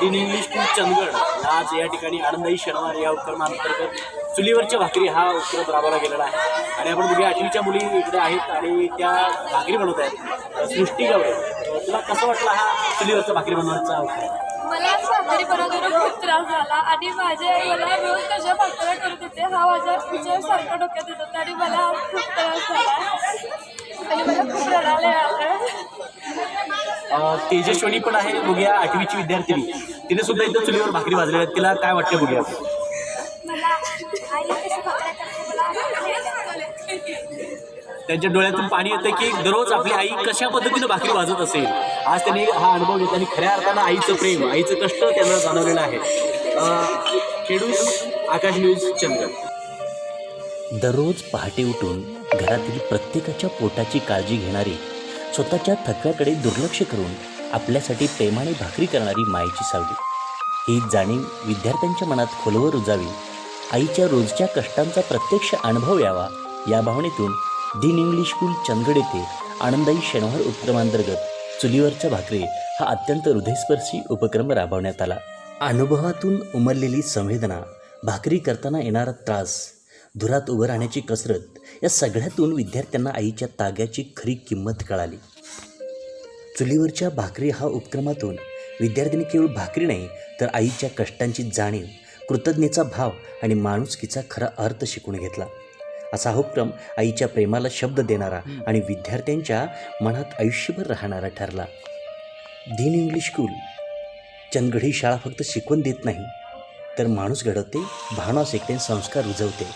दिन English to Chandgad. आज या ठिकाणी आनंदाई शनिवार या उपक्रमांतर्गत चुलीवरच्या भाकरी हा उपक्रम राबवला गेलेला आहे. आणि आपण बघूया आठवीच्या मुली इकडे आहेत आणि त्या भाकरी बनवत आहेत. सृष्टी गावडे तुला कसं वाटलं हा चुलीवरचा भाकरी बनवण्याचा उपक्रम? मला भाकरी बनवताना खूप त्रास झाला आणि माझे मला रोज कशा भाकऱ्या करत होते हा माझ्या विचार सारखा डोक्यात येत होता आणि मला खूप त्रास झाला. आणि मला खूप रडायला तेजस्वनी पण आहे बघूया आठवीची विद्यार्थिनी. तिने सुद्धा इथं चुलीवर भाकरी भाजलेल्या आहेत. तिला काय वाटतं बघूया? त्यांच्या डोळ्यातून पाणी येतं की दररोज आपली आई कशा पद्धतीनं भाकरी भाजत असेल? आज त्यांनी हा अनुभव घेतला आणि खऱ्या अर्थानं आईचं प्रेम आईचं कष्ट त्यांना जाणवलेलं आहे. अ, खेडूस आकाश न्यूज चंद्र दररोज पहाटे उठून घरातील प्रत्येकाच्या पोटाची काळजी घेणारी स्वतःच्या थकव्याकडे दुर्लक्ष करून आपल्यासाठी प्रेमाने भाकरी करणारी मायेची सावली. ही जाणीव विद्यार्थ्यांच्या मनात खोलवर रुजावी आईच्या रोजच्या कष्टांचा प्रत्यक्ष अनुभव यावा या भावनेतून दिन इंग्लिश स्कूल चंदगड येथे आनंदाई शनिवार उपक्रमांतर्गत चुलीवरच्या भाकरी हा अत्यंत हृदयस्पर्शी उपक्रम राबवण्यात आला. अनुभवातून उमललेली संवेदना भाकरी करताना येणारा त्रास धुरात उभं राहण्याची कसरत या सगळ्यातून विद्यार्थ्यांना आईच्या ताग्याची खरी किंमत कळाली. चुलीवरच्या भाकरी हा उपक्रमातून विद्यार्थ्यांनी केवळ भाकरी नाही तर आईच्या कष्टांची जाणीव कृतज्ञतेचा भाव आणि माणुसकीचा खरा अर्थ शिकून घेतला. असा हा उपक्रम आईच्या प्रेमाला शब्द देणारा आणि विद्यार्थ्यांच्या मनात आयुष्यभर राहणारा ठरला. दिन इंग्लिश स्कूल. चंदगड शाळा फक्त शिकवण देत नाही तर माणूस घडवते भावना शिकते संस्कार रुजवते.